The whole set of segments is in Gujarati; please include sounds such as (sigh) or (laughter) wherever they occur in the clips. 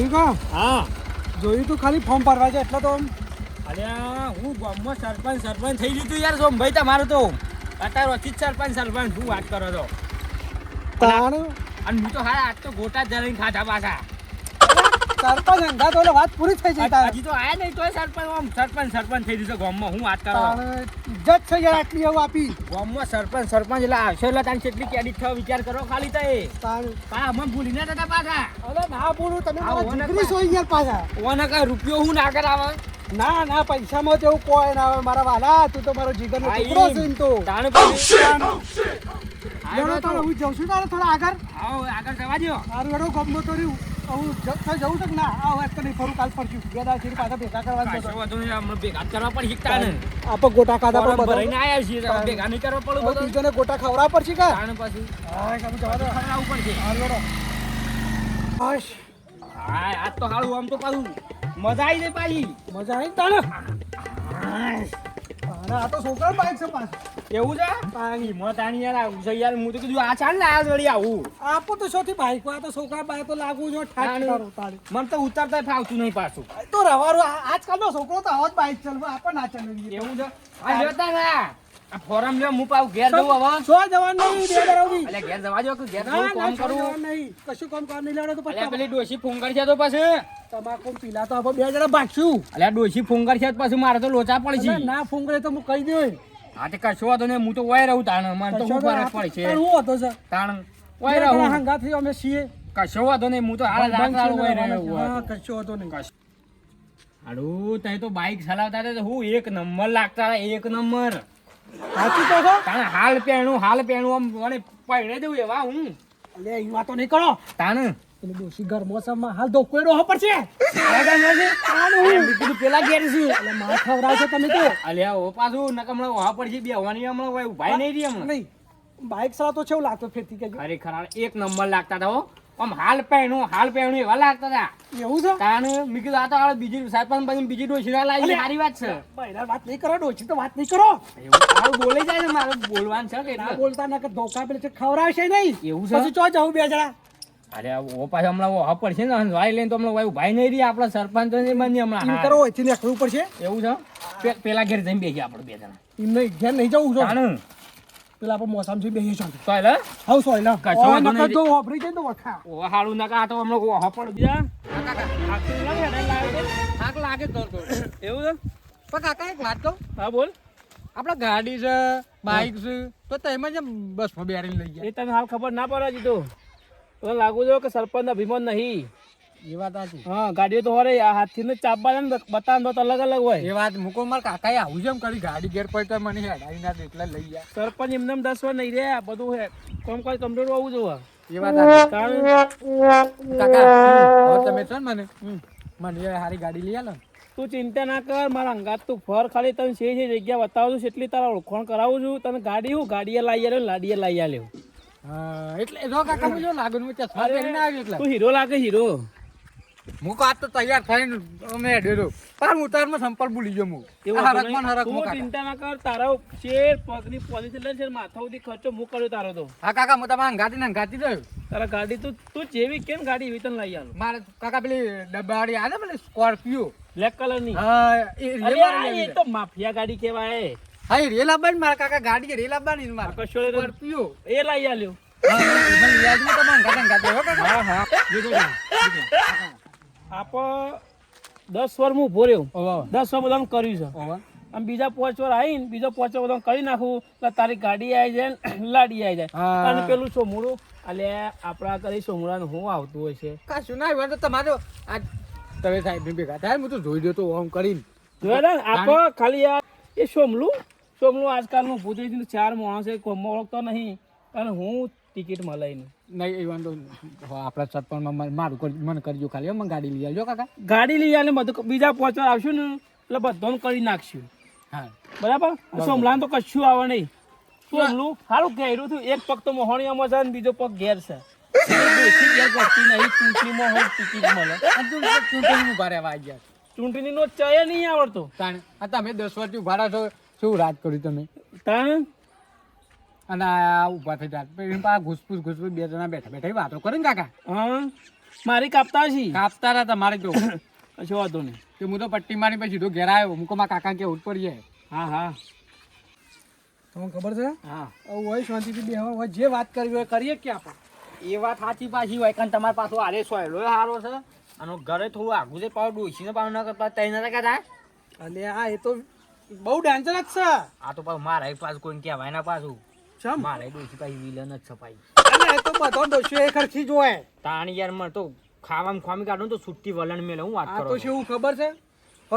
ભીગો હા. જોયું તું ખાલી ફોર્મ ભરવા છે એટલે તો અરે હું ગામમાં સરપંચ સરપંચ થઈ ગયું તું યાર સોમ ભાઈ તમારું તો. અત્યારે ઓછી સરપંચ સરપંચ શું વાત કરો છો? તાણ? અને હું તો હારા આજ તો ગોટા જ જઈને ખાધા પાછા. સરપંચ અંગા તો વાત પૂરી થઈ જાય તાર. હજી તો આયા નહીં તોય સરપંચ આમ સરપંચ સરપંચ થઈ જશે છે ગામમાં હું વાત કરવા. જજ ઇજ્જત છે યાર આટલી એવું આપી. ગામમાં સરપંચ સરપંચ એટલે આવશે એટલે તારી કેટલી કેડી થયો વિચાર કરો ખાલી તો એ. તાણ પા અમે ભૂલી ના જતા પાછા. અરે ના ભૂલું તમે મારા દીકરી છો યાર પાછા. ઓને કઈ રૂપિયો હું ના કરાવે? ના ના પૈસામાં જેવું કોઈ ના આવે. મારા વાલા તું તો મારો જીગર નો ટુકડો છે એમ તો. તાણ લેવડો તારે હું જઉં છું તારે થોડા આગળ. આવો આગળ જવા દો મારું એડો ગમનો તો રહ્યું. હું થઈ જવું છે ના? આ વાત તો ફરું કાલ ફરશું બે દાડા સુધી પાછા ભેગા કરવા જતો. વાંધો નહીં, હમણાં ભેગા કરવા પણ શીખતા ને. આપણે ગોટા ખાધા પણ બધા. ભરાઈને આયા છીએ ભેગા નહીં કરવા પડે બધો. બીજાને ગોટા ખવડાવવા છે કા? તાણ પછી. હા કામ જવા દો. ખવડાવવું પડશે. હાશ, હા આજ તો હારું આમ તો પાછું મજા આવી જાય પાછી. મજા આવી તાણે? આ તો છોકરા બાઈક છે પાછું. એવું છે? પાણી મતાણી યાર આવું છે યાર હું તો કીધું આ ચાલ ને આ વળી આવું. આપો તો શોથી ભાઈ આ તો છોકરા બાય તો લાગુ જો ઠાક તાણે. તારું તાળી મને તો ઉતરતા ફાવતું નહીં પાછું. તો રવારો આજકાલનો છોકરો તો આવો જ બાઈક ચલાવે આપણે ના ચાલે એવું છે? આ લેતા ના. આ ફોરમ લ્યો હું પાવ ઘેર જવું હવે. સો જવાનું નહીં બે દરાવથી. એટલે ઘેર જવા જો કે ઘેર જવું કામ કરું? નહીં. કશું કામ કર નહીં લેવડો તો પછી પેલી ડોશી ફોંગર છે તો પછી? તમાકુ પીલા તો હવે બે જણા ભાગશું. અલ્યા ડોશી ફોંગર છે તો પછી મારે તો લોચા પડશે. ના ફોંગરે તો હું કહી દઉં. હા તે કશો હતો ને હું તો વય રહું તાણ મને તો શું ફરક પડશે તાણ હું હતો છે તાણ વય રહું હંગાથી અમે છીએ. કશો હતો ને હું તો હાલ રાત વય રહ્યો કશો હતો. ને હાડું તઈ તો બાઈક ચલાવતા હતા તો હું એક નંબર લાગતા એક નંબર. સાચું તો છો? તાણ હાલ પહેણું હાલ પહેણું આમ મને પૈણે દેવું એવા હું. અલે એ વાતો નહીં કરો. તાણ પેલી ડોશી ઘર મોસમમાં હાલ ધોકોયડો હો પડશે. મેં કીધું પેલા ઘેર છું. એટલે માર ખવડાવશો તમે તો. અલ્યા ઓ પાછું. નક હમણાં વહા પડશે બે હવાની હમણાં કોઈ ભાઈ નહીં રહી હમણાં. નહીં. બાઇક ચલાવ તો છેવું લાગતો ફેરતી કે અરે ખરા એક નંબર લાગતા હતા હો. આમ હાલ પહેણું હાલ પહેણું એવા લાગતા હતા. એવું છે? કારણ મેં કીધું આ તો હાલ બીજી સરપંચ પછી બીજી ડોશી ના લાવી સારી વાત છે. બહેરા વાત નહીં કરો ડોશી તો વાત નહીં કરો. એવું બોલે જાય ને મારે બોલવાનું છે કે બોલતા ના કે ધોકા પેલે છે ખવડાવશે નહીં. એવું છે? પછી ચો જવું બે જણા? અરે ઓ પાછા હમણાં વહા પડશે ને વાય લઈને તો હમણાં વાયુ ભાઈ નહીં રહી આપણા સરપંચ ને બની હમણાં. હમણાં કરો અહીંથી નીકળવું પડશે એવું છે? પેલા ઘેર જઈને બેસી આપણે બે જણા. એમ નહીં ઘેર નહીં જવું છો તાણ. પેલા આપણે મોસમથી બેસી છો તો હોય ના કશો ઓ વાંધો નકર નહીં. જો વાપરી તો વખા ઓ હાળું ના આ તો હમણાં વહા પડ બીજા થાક લાગે તો એવું છે? પણ કાકા એક વાત કહું. હા બોલ. આપણે ગાડી છે બાઇક છે તો તેમાં જેમ બસમાં બેરીને લઈ ગયા. એ તને હાલ ખબર ના પડે હજી તો લાગુ જો કે સરપંચ અભિમાન નહીં? એ વાત સાચી. હા ગાડીઓ તો હોરે આ હાથથી ને ચાપવા ને બતાવ તો અલગ અલગ હોય. એ વાત મૂકો માર કાકાએ આવું જેમ કરી ગાડી ગેર પડે તો મને હેડાઈ ના એટલા લઈ ગયા સરપંચ એમને એમ દસ વાર નહીં રે બધું હે. કોમ કોઈ કમ્પ્લીટ હોવું જોવા. એ વાત કાકા હવે તમે છો ને મને? મને હારી ગાડી લઈ આલો તું ચિંતા ના કર મારા અંગાત તું ફર ખાલી તને છે જગ્યા બતાવું છું એટલી તારા ઓળખાણ કરાવું છું તને ગાડી હું ગાડીએ લાવી આવ્યો લાડીએ લાવી આવ્યો એટલે જો કાકા મને જો લાગુ ને ચશ્મા પહેરીને આવ્યો એટલે. તું હીરો લાગે હીરો. મૂકો આજ તો તૈયાર થઈને અમે પણ સંપર્ક ભૂલી ગયો હું. એવું હરકમાં હરકમાં કાકા. ચિંતા ના કર તારા શેર પગની પોલિસી લઈને શેર માથા સુધી ખર્ચો હું કર્યો તારો તો. હા કાકા હું તમારા ગાડી ને ગાતી રહ્યો. તારા ગાડી તું તું જેવી કેમ ગાડી એવી તને લઈ આલો? મારે કાકા પેલી ડબ્બાવાળી આવે ને પેલી સ્કોર્પિયો બ્લેક કલરની. હા એ તો માફિયા ગાડી કહેવાય. હા રેલ આપવાની મારા કાકા ગાડી રેલ આપવાની છે મારે. કશો સ્કોર્પિયો એ લઈ આલ્યો. આપ દસ વાર હું ઊભો રહ્યો. દસ વાર બધાનું કર્યું છે. ઓવા બીજા પાંચ વાર આવીને બીજો પાંચ વાર બધાનું કરી નાખું એટલે તારી ગાડી આવી જાય (clears throat) લાડી આવી જાય. અને પેલું સોમડું એટલે આપણા કરી સોમુડાનું હું આવતું હોય છે? કશું ના હોય તો તમારો આજ તમે સાહેબ ને ભેગા થાય હું તો જોઈ દો તો આમ કરીને. જોયા ને આપો ખાલી આ એ સોમલું? સોમલું આજકાલનું ભૂતરી ચાર માણસ છે ઓળખતો નહીં અને હું ટિકિટ મળે નહીં એ વાંધો આપણા સત્પનમાં મને- મારું મન કરજો ખાલી મને ગાડી લઈ આવજો કાકા. ગાડી લઈ આવીને બધું બીજા પહોંચવા આવશું ને એટલે બધાનું કરી નાખશું. હા. બરાબર? સોમલાન તો કશું આવે નહીં. સોમલું સારું ઘેરું થયું એક પગ તો મોહણીયામાં છે ને બીજો પગ ઘેર છે. તું ચૂંટણી નો ચય નહીં આવડતો. તમે દસ વર્ષથી ઊભા છો શું રાત કર્યું તમે? તાણ? અને આ ઊભા થઈ જાત પછી પા ઘૂસપૂસ ઘૂસપૂસ બે જણા બેઠા. બેઠા વાતો કરે ને કાકા? હા? મારી કાપતા હશી? કાપતા હતા મારે જો (coughs) કશો વાંધો નહીં. તો હું તો પટ્ટી મારી પછી સીધો ઘેર આવ્યો. મૂકો મારા કાકા કે ઉઠ પડી જાય? હા હા. તમને ખબર છે? હા. હોય શાંતિથી બેહવા. હોય જે વાત કરવી હોય કરીએ કે આપણે? એ વાત સાચી પાછી હોય કારણ તમારે પાછો આરે સોયલો સારો છે? અને ઘરે થોડું આગું છે પાછું ડોસીને પાછું ના કરતા તૈયાર ના અને આ એ તો બહુ ડેન્જર જ છે. આ તો પાછું મારા પાછું કોઈ કહેવાય ના પાછું. ચમ? મારા ડોસી પાછી વિલન જ છપાઈ અને એ તો બધો ડોસ્યો એ ખર્ચી જ તાણી યાર મને તો ખાવામાં ખામી કાઢું તો છૂટી વલણ મેળ હું વાત કરું તો શું ખબર છે? હ?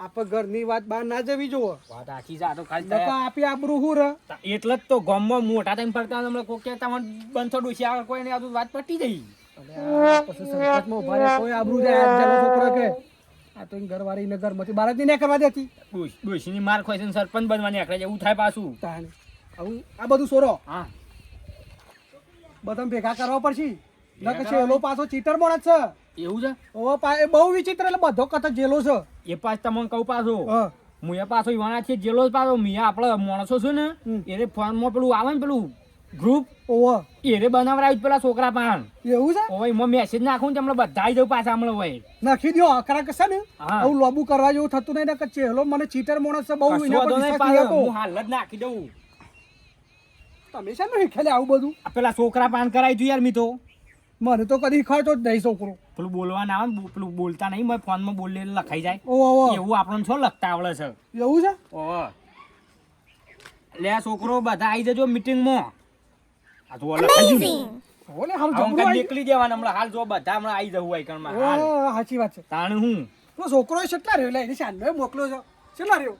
આપણે ઘરની વાત બહાર ના જવી જોવો વાત સાચી છે આ તો ખાલી આપી આબરૂ હું ર. એટલે જ તો ગામમાં મોટા થઈને ફરતા હમણાં કોઈ કહેતા મને બંધો ડોસી આગળ કોઈ નહીં આ વાત પટી જઈ પછી સંકટમાં ઊભા કોઈ આબરૂ જાય છોકરા કે. આ તો ઘરવાળી ને ઘરમાંથી બહાર જ નહીં કરવા દેતી ડોસીની માર ખોઈ છે સરપંચ બનવાની આખરે એવું થાય પાછું. આવું આ બધું સોરો. હા. બધા ભેગા કરવા પડશે. નકર એલો પાછો ચીટર મોણ છે. એવું છે? ઓ પા એ બહુ વિચિત્ર એટલે બધો કથા જેલો છે. એ પાછ તમને કહું પાછો. હા. એ પાછો ઈવાના છે જેલો જ પાછો. મિયા આપણે માણસો છે ને. એને ફોનમાં પેલું આવે ને પેલું ગ્રુપ ઓહો રે બનાવરાય પેલા છોકરા પાન એવું છે? ઓય એમાં મેસેજ નાખું તમને બધા આવી જાવ પાછા હમણાં હોય. નાખી દો અકરા કશા ને? આવું લોબુ કરવા જેવું થતું નહીં ને ચેલો મને ચીટર મોણસ છે બહુ એના પર વિશ્વાસ હું હાલ જ નાખી દઉં. તમે છે ને ખેલે આવું બધું? પેલા છોકરા પાન કરાવી દઉં યાર મી તો. મને તો કદી ખર્ચો જ નહીં છોકરો. પેલું બોલવા ના આવે પેલું બોલતા નહીં મેં ફોનમાં બોલે લખાઈ જાય. ઓહો એવું આપણને છો લખતા આવડે છે? એવું છે? ઓહો. લે છોકરો બધા આવી જજો મીટિંગમાં આ તો ઓલે હમ નીકળી જવાના હમણાં હાલ જો બધા હમણાં આવી જવું હોય કણમાં હાલ. સાચી વાત છે. તાણ હું? તો છોકરો કેટલા રહ્યો? લે એને શાનનો મોકલો છો. કેટલા રહ્યો?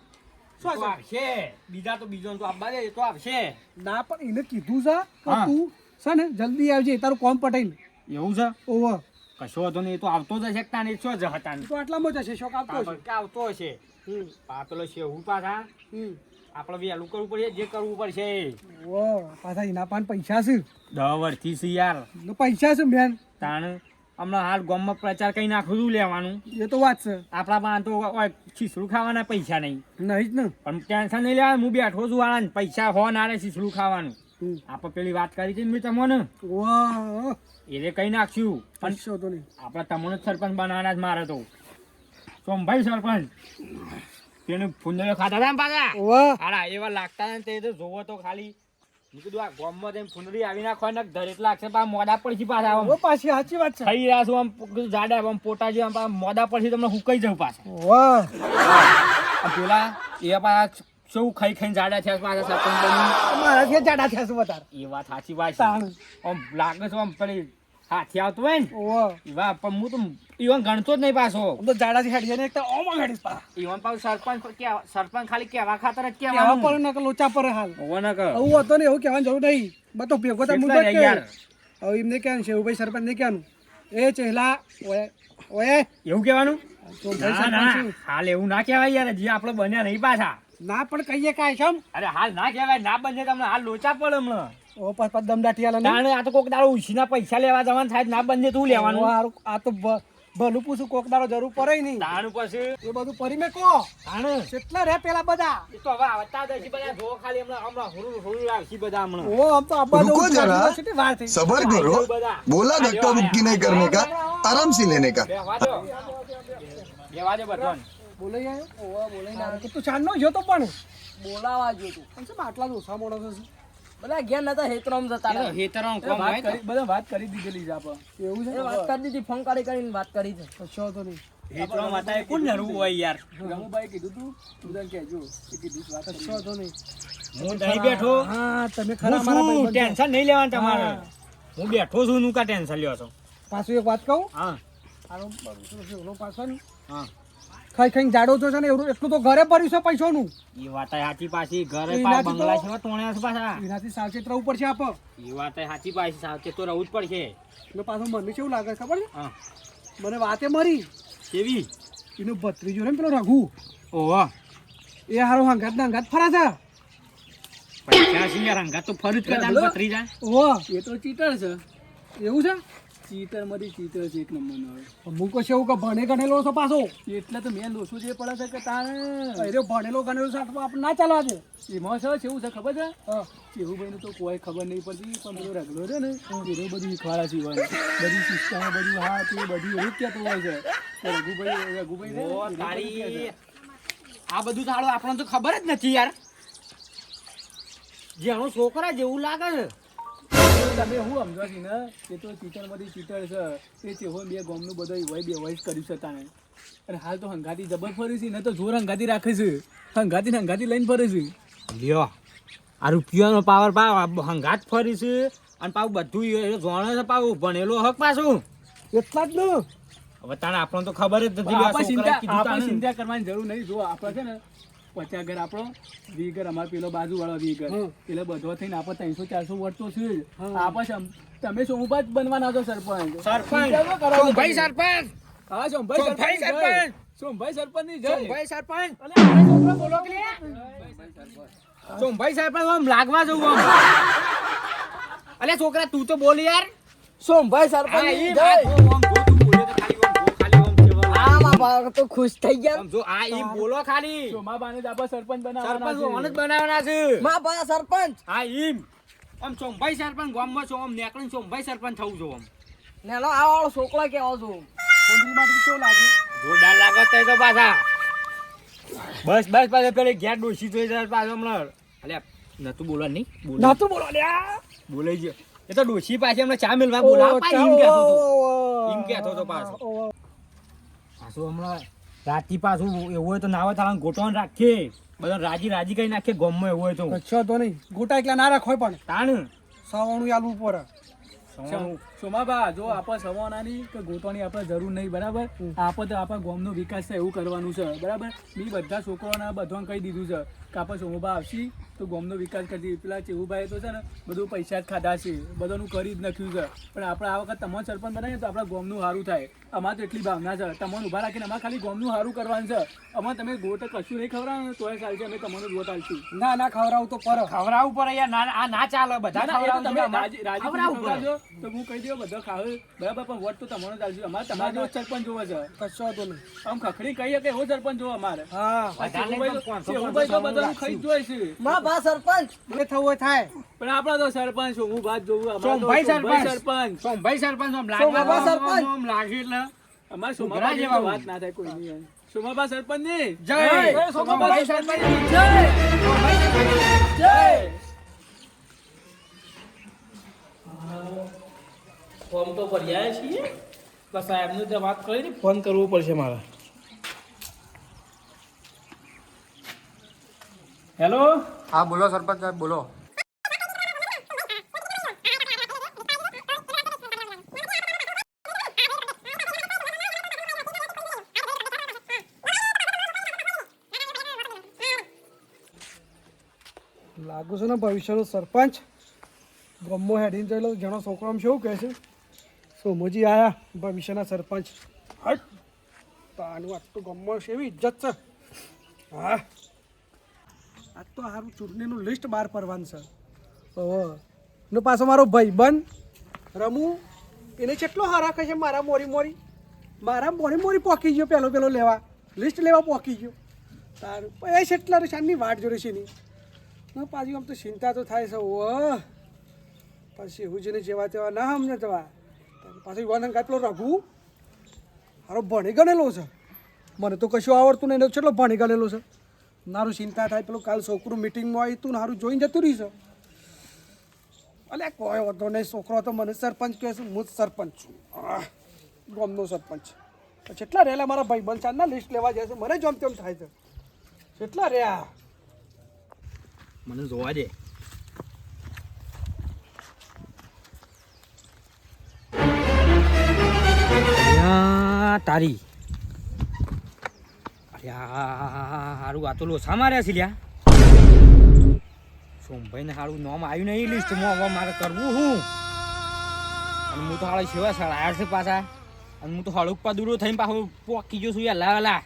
શું આવશે. બીજા તો બીજો તો આપવા દે એ તો આવશે. ના પણ એને કીધું છે કે તું છે ને જલ્દી આવજે તારું કોમ પટાઈને એવું છે? ઓહો. કશો હતો નહીં તો આવતો જ હશે તાને છો જ હતા. તો આટલામાં જ હશે શોખ આવતો હશે. આવતો હશે. હમ, છે શેહુ પાછા હમ. આપણે વહેલું કરવું પડશે જે કરવું પડશે. ઓ પાછા એના પાન પૈસા છે. દહ વર્ષથી છે યાર. ને પૈસા છે બેન. તાણ હમણાં હાલ ગામમાં પ્રચાર કઈ નાખું છું લેવાનું. એ તો વાત છે. આપણા પાસે તો છીસડું ખાવાના પૈસા નહીં. નહીં જ ને. પણ ટેન્શન નહીં લેવાનું હું બેઠો છું વાળા પૈસા હો ના રે છીસડું ખાવાનું. આપણે પેલી વાત કરી ને મેં તમને? એને કઈ નાખ્યું પણ પૈસો તો નહીં. આપણે તમને સરપંચ બનાવવાના જ મારે તો. સોમભાઈ સરપંચ. તેને ફૂંદડો ખાતા હતા ને પાછા? હારા એવા લાગતા ને તે તો જોવો તો ખાલી. મેં કીધું આ ગામમાં જઈને ફૂંદડી આવી નાખો ને ધરેટ લાગશે પા મોડા પડશે પાછા આમ. પાછી સાચી વાત છે. ખાઈ રહ્યા છું આમ જાડા આમ પોટા જેવા પા મોડા પડશે તમને હુકાઈ જાવ પાછા. પેલા એ પાછા શું ખાઈ ખાઈને જાડા થયા પાછા સરપંચ જાડા થયા વધારે. એ વાત સાચી વાત છે. આમ લાગે છે આમ પેલી હાથી આવતો હોય ને ઓહો, એવા પણ હું તો ઈવન ગણતો જ નહીં પાછો. તો જાડાથી હેડીએ ને એક ઓમાં હેડીશ પા. ઈવન પાછું સરપંચ ખાલી કેવા ખાતર જ લોચા પડે હાલ. હોવે ને કે. આવું હતો ને એવું કહેવાની જરૂર નહીં. બધો ભેગો તો મુદ્દો કે યાર? હવે એમને કહેવાનું છે ભાઈ સરપંચ ને કહેવાનું. એ ચહેલા ઓય ઓય. એવું કહેવાનું? હાલ એવું ના કહેવાય યાર જે આપણે બન્યા નહીં પાછા. ના પણ કહીએ કાંઈ છે અરે હાલ ના કહેવાય ના બને તમને હાલ લોચા પડે હમણાં. ઓ પાસ પાસ દમદાટી આલે આ તો કોક ઉછીના પૈસા લેવા જવાનું થાય ના બંધે તું લેવાનું. આ ભલું પૂછું કોક દાડો જરૂર પડે નહીં. પછી? એ બધું પરી મેં કો રે પેલા બધા? જો હમણાં હમણાં હુરુ હુરુ બધા હમણાં. આરામ સે આયો ઓ તું ચાંદનો જો તો પણ. બોલાવા જો તું. આમ આટલા ઓછા મોડા થશે? બધા ઘેર નતા હેતરામ જતા રહ્યા. હેતરાનું કામ હોય તો. બધા વાત કરી દીધેલી છે આપણે એવું છે વાત કરી દીધી ફોન કાઢી કરીને વાત કરી છે. કશો તો નહીં. હેતરામ હતા એ કોણ નરવું હોય યાર? રમુભાઈ કીધું તું તું તને કહેજો. કે કીધું વાત કશો તો નહીં. હું નહીં બેઠો. હા તમે ખરા મારા છું ટેન્શન નહીં લેવાનું તમારે. હું બેઠો છું નું કા ટેન્શન લ્યો છો? પાછું એક વાત કહું? હા. આનો પાછો ને. હા. ખાઈ ખાઈને જાડો છો છે ને એવું એટલું તો ઘરે ભર્યું છે પૈસાનું. એ વાત સાચી પાછી ઘરે બંગલા છે તોણ્યા છે પાછા. એનાથી સાવચેત રહેવું પડશે આપ. એ વાત સાચી પાછી સાવચેત તો રહેવું જ પડશે. ને પાછું મને કેવું લાગે ખબર છે? મને વાતે મરી. કેવી? એનો ભત્રીજો ને પેલો રઘુ. ઓહો. એ હારો હંગાત ના હંગાત ફરા છે. પૈસા છે હંગાત તો ફરું જ કરતા ભત્રીજા. ઓહો. એ તો ચીટર છે. એવું છે? ચીતરમાંથી ચીતર છે એક નંબર નો મૂકો છે એવું કે ભણે ગણેલો છો પાછો? એટલે તો મેં લોસું જે પડે છે કે તારે. અરે ભણેલો ગણેલો છે આટલું આપણે ના ચાલવા દે. એમાં છે એવું છે ખબર છે? હા. ભાઈ તો કોઈ ખબર નહીં પડતી પણ પેલો રગડો છે ને એ બધું શીખવાડા જીવન બધી સિસ્ટમ બધું હા તે બધું એવું કહેતું હોય છે. રઘુભાઈ રઘુભાઈ બધું. આ બધું સારું આપણને તો ખબર જ નથી યાર. જેનો છોકરા જેવું લાગે છે. તમે હું સમજો છો ને એ તો ચીતરમાંથી છે એ ચેહો બે ગોમનું બધું હોય બે વોઇસ કર્યું છે તાણે અને હાલ તો હંગાતી જબર ફરે છે ને તો જોર હંગાતી રાખે છે હંગાતી હંગાતી લઈને ફરે છે લ્યો આ રૂપિયાનો પાવર પાવ હંગાત ફરી છે અને પાછું બધું એ જાણે છે પાછું ભણેલો હક પાછું. એટલા જ ને? હવે તાણે આપણને તો ખબર જ નથી. ચિંતા કરવાની જરૂર નહીં. જો આપણે છે ને પચાસ ઘર આપણો વી ઘર અમારે પેલો બાજુ વાળો વી ઘર એટલે બધો થઈને આપણે ત્રણસો ચારસો વોટ તો છે જ. આપણે તમે સોમભાઈ જ બનવાના છો સરપંચ? સરપંચ! સોમભાઈ સરપંચ? હા સોમભાઈ સોમભાઈ સરપંચ. સોમભાઈ સરપંચની જય? સોમભાઈ સરપંચ? બોલો કે સોમભાઈ સરપંચ આમ લાગવા જવું આમ. અલે છોકરા તું તો બોલ યાર. સોમભાઈ સરપંચની જય? તો ખુશ થઈ ગયા. જો આ ઈ બોલો ખાલી. સોમાબાને બાને દાબા સરપંચ બનાવવાના સરપંચ છે. ઓન જ બનાવવાના છે. મા બા સરપંચ? હા ઈમ. આમ સોમભાઈ સરપંચ ગામમાં છો આમ નેકળીને સોમભાઈ સરપંચ થવું જો આમ. નેલો આ વાળો છોકરો કેવો છો? કોંડલી માટે કેવો લાગે? જોરદાર લાગે તઈ તો પાછા. બસ બસ પાછા પેલી ઘેર ડોસી જોઈ જાય પાછો હમણાં. અલ્યા નતું બોલવા નહીં? બોલ. ના તું બોલો બોલે બોલાઈ ગયો એ તો ડોસી પાછી હમણાં ચા મેલવા બોલાવ પાછી એમ કહેતો તો એમ કહેતો તો પાછો. પાછું હમણાં રાતથી પાછું એવું હોય તો નાવા તારા ગોટવાન રાખીએ. બધા રાજી રાજી કરી નાખીએ ગોમમાં એવું હોય તો. છ તો નહીં. ગોટા એકલા ના રાખો પણ. તાણ? સવાણું આલવું પડે. સવાણું. સોમાબા જો આપણે સવાનાની કે ગોતવાની આપણે જરૂર નહીં બરાબર? આપણે તો આપણા ગામનો વિકાસ થાય એવું કરવાનું છે બરાબર? બી બધા છોકરાઓને બધાને કહી દીધું છે કે આપણે સોમબા આવશી તો ગામનો વિકાસ કરતી પેલા ચેવુભાઈ તો છે ને બધું પૈસા જ ખાધા છે બધાનું કરી જ નાખ્યું છે. પણ આપણે આ વખત તમારે સરપંચ બનાવીએ તો આપણા ગામનું સારું થાય. અમારે તો એટલી ભાવના છે. તમને ઊભા રાખીને અમારે ખાલી ગામનું સારું કરવાનું છે. અમારે તમે ગોટ કશું નહીં ખવડાવો ને તોય ચાલશે અમે તમારું ગોટ આલશું. ના ના ખવડાવું તો પર ખવડાવું પર યાર. ના આ ના ચાલે. બધા ખવડાવવું તમે રાજી- તો હું કહી દઉં બધા ખાવ. બરાબર પણ વોટ તો તમારો ચાલશે અમારે તમારે જેવો સરપંચ જોવો છે. કશો તો નહીં. આમ ખખડી કહીએ કે એવો સરપંચ જોવો અમારે. હા. ખાઈ જોઈ છે. માં બા સરપંચ. જે થવું હોય થાય. પણ આપણા તો સરપંચ હું વાત જોઉં અમારે તો સોમભાઈ સોમભાઈ સરપંચ. સરપંચ. સોમભાઈ સરપંચ આમ લાગે સરપંચ. આમ લાગે એટલે અમારે ઉઘરા જેવા વાત ના થાય કોઈ નહીં સોમાબા સરપંચની? જય. સોમાબા સરપંચ સરપંચ. જય. જય. ફોન તો ભર્યા છીએ. બસ સાહેબને ત્યાં વાત કરી ને ફોન કરવો પડશે મારે. હેલો? હા બોલો સરપંચ સાહેબ બોલો. લાગુ છે ને ભવિષ્યનો સરપંચ. ગમો હેડીને જયેલો ઘણો છોકરો આમ શું કહે છે? સોમોજી આયા. ભવિષ્યના સરપંચ. હટ. તાનું આજ તો છે, એવી ઇજ્જત છે. હા. આજ તો સારું ચૂંટણીનું લિસ્ટ બહાર પડવાનું છે. ઓહો ને પાછો મારો ભાઈબંધ, રમુ, એને કેટલો કહે છે? મારા મોરી મોરી. મારા મોરી મોરી પોકી ગયો, પેલો પેલો લેવા. લિસ્ટ લેવા પોકી ગયો. તારું એ કેટલા શાનની વાટ જોડે છે નહીં ના પાછી આમ તો ચિંતા તો થાય છે. ઓ. પછી એવું જેને જેવા તેવા ના અમને જવા પાછું યુવાન અંગાત પેલો રઘુ. ભણી ગણેલો છે. મને તો કશું આવડતું નહીં. એને કેટલો ભણી ગણેલો છે. મારું ચિંતા થાય. પેલું કાલ છોકરું મિટિંગમાં આવ્યું તું ને હારું જોઈને જતું રહીશ અલે, કોઈ વાંધો નહીં. છોકરો તો મને સરપંચ કહે છે. હું જ સરપંચ છું. ગામનો સરપંચ. જેટલા રહેલા મારા ભાઈ બંચાના લિસ્ટ લેવા જાય છે, મને જમ તેમ થાય છે. જેટલા રહ્યા મને જોવા દે. તારી. અલ્યા હારું આ તો લોસા માર્યા છે લ્યા? સોમભાઈ ને હારું નામ આવ્યું નહીં લિસ્ટમાં હવે મારે કરવું હું? અને હું તો હાળો સેવા સળાયા છે પાછા. અને હું તો હળુક પાદુરો થઈને પાછું પોકી ગયો છું યાર હલા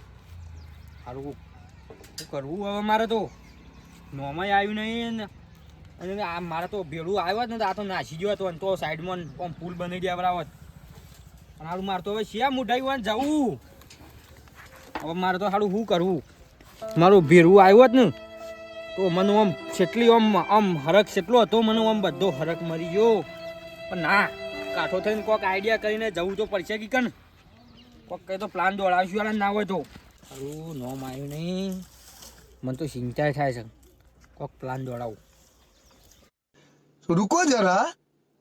હારું શું કરવું હવે મારે તો? નોમાય આવ્યું નહીં અને આ મારે તો ભેળું આવ્યો જ ને આ તો નાસી ગયો હતો અને તો સાઈડમાં આમ પુલ બની ગયા બરાબર. પણ માર તો હવે શિયા મુઢાઈ વાન જવું. હવે મારે તો હારું શું કરવું? મારું ભેરું આવ્યું જ ને, તો મને આમ છેટલી આમ આમ હરક છેટલો હતો, મને આમ બધો હરક મરી ગયો. પણ ના, કાઠો થઈને કોક આઈડિયા કરીને જવું તો પડશે કે કન કોક કંઈ તો પ્લાન દોડાવશું વાળા ના હોય તો. સારું નોમ આવ્યું નહીં. મને તો સિંચાઈ થાય છે. કોઈક પ્લાન દોડાવું. રૂકો જરા.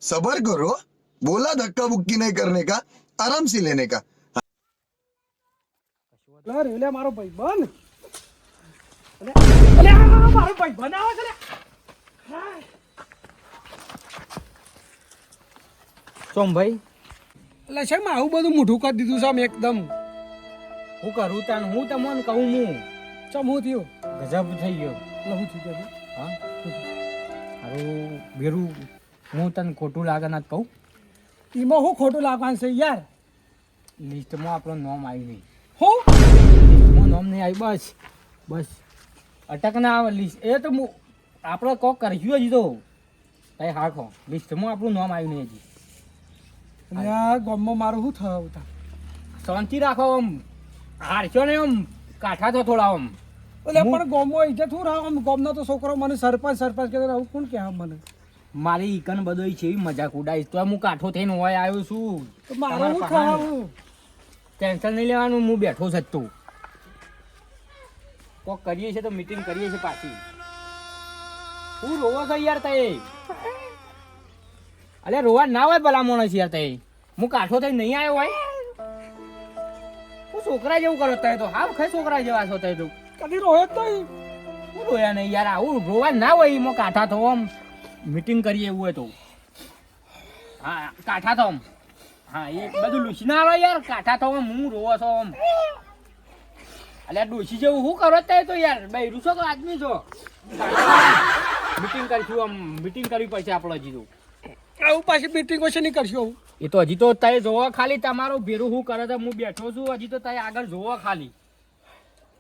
સબર કરો. બોલા ધક્કા બુક્કી નહીં કરને કા. आराम से लेने का લે રેલે મારો ભાઈ બન અલે આ મારો ભાઈ બન આવે છે લે સોમભાઈ એટલે છે આવું બધું મોઢું કરી દીધું છે આમ એકદમ હું કરું તાન હું તમને કહું હું ચમ હું થયું ગજબ થઈ ગયો એટલે હું થયું કહેજો. હા હારું બેરું હું તને ખોટું લાગે ના કહું એમાં હું ખોટું લાગવાનું છે યાર? લિસ્ટમાં આપણો નોમ આવ્યું નહીં હું? લિસ્ટમાં નોમ નહીં આવી બસ. બસ. અટક ના આવે લિસ્ટ. એ તો હું આપણે કોક કરશું હજી તો. કઈ હાખો લિસ્ટમાં આપણું નોમ આવ્યું નહીં હજી. ગામમાં મારું શું થયું તા શાંતિ રાખો આમ. હારશો ને આમ. કાઠા તો થોડા આમ. એટલે પણ ગામમાં ઇજ્જત શું રાખો આમ? ગામનો તો છોકરો મને સરપંચ સરપંચ કે આવું કોણ કહેવા મને? મારી ઈકન બધો છે મજાક ઉડાઈશ તો હું કાઠો થઈને હોય આવ્યો છું. મારે શું ખાવું? ટેન્શન નહીં લેવાનું હું બેઠો જ હતો કોક કરીએ છે તો મીટિંગ કરીએ છે પાછી. હું રોવો છો યાર તે અલે રોવા ના હોય ભલા માણસ યાર તે હું કાઠો થઈ નહીં આવ્યો હોય? હું છોકરા જેવું કરો તય તો. હા ખાઈ છોકરા જેવા છો તય તો. કદી રોયો તો હું રોયા નહીં યાર. આવું રોવા ના હોય એમાં કાઠા થવો આમ. મીટિંગ કરીએ એવું હોય તો. હા કાઠા આમ. હા એ બધું લૂસી ના આવે યાર કાઠા આમ હું રોવો છો આમ. અલ્યા ડોસી જેવું શું કરો તે તો યાર બૈરું છો તો આદમી છો? મીટિંગ કરીશું આમ મીટિંગ કરવી પડશે આપણે હજી તો. આવું પાછી મીટિંગ પછી નહીં કરશું એ તો હજી તો તારે જોવો ખાલી તમારું ભેરું શું કરે છે હું બેઠો છું હજી તો તારે આગળ જોવો ખાલી.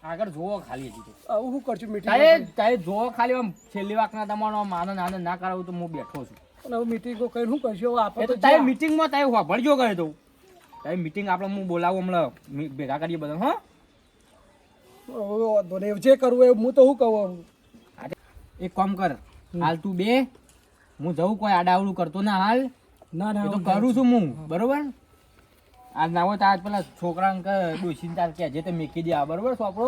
આગળ જોવો ખાલી હજી આવું શું કરશું? મીટિંગ તારે જોવો ખાલી આમ છેલ્લી વાકના તમારો આમ આનંદ આનંદ ના કરાવું તો હું બેઠો છું. અને હવે મીટિંગો કઈ શું કરશું? આપણે તો તારે. મીટિંગમાં તારે વાપરજો કરે તો. તારે મીટિંગ આપણે હું બોલાવું હમણાં? ભેગા કરીએ બધા હા? વાંધો નહીં. જે કરવું એ હું તો શું કહું એક કામ કર. હાલ તું બે. હું જવું કોઈ આડાવડું કરતો ના હાલ. ના ના તો કરું છું. હું. બરોબર? આજ ના હોય તો આજ પેલા છોકરાને કે ડોસીને તાર કે જે તે મેકી દે આ બરોબર સોપડો.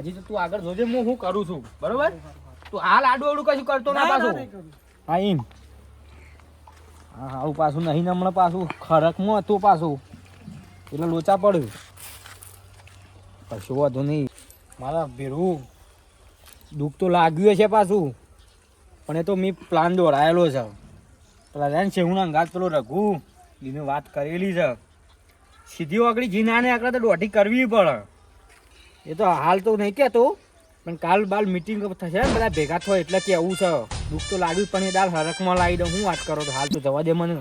હજી તો તું આગળ જોજે હું શું કરું છું? બરોબર? તું હાલ આડું આડું કશું કરતો ના પાછું. હા એમ હા આવું પાછું નહીં હમણાં પાછું ખરકમાં હતું પાછું. એટલે લોચા પડ્યું. કશું વાંધો નહીં. મારા ભેરું દુઃખ તો લાગ્યું છે પાછું. પણ એ તો મેં પ્લાન દોડાયેલો છે. પેલા રેન છે હું અંગાત પેલો રઘુ એને વાત કરેલી છે. સીધી ઓગળી જીનાને આકડે તો દોઢી કરવી પડે એ તો હાલ તો નહીં કહેતો, પણ કાલ બાલ મીટિંગ થશે ને બધા ભેગા થયો એટલે કેવું છે. દુઃખ તો લાગ્યું પણ એ દાલ હરખમાં લાવી દઉં, હું વાત કરો તો હાલ તો જવા દે મને.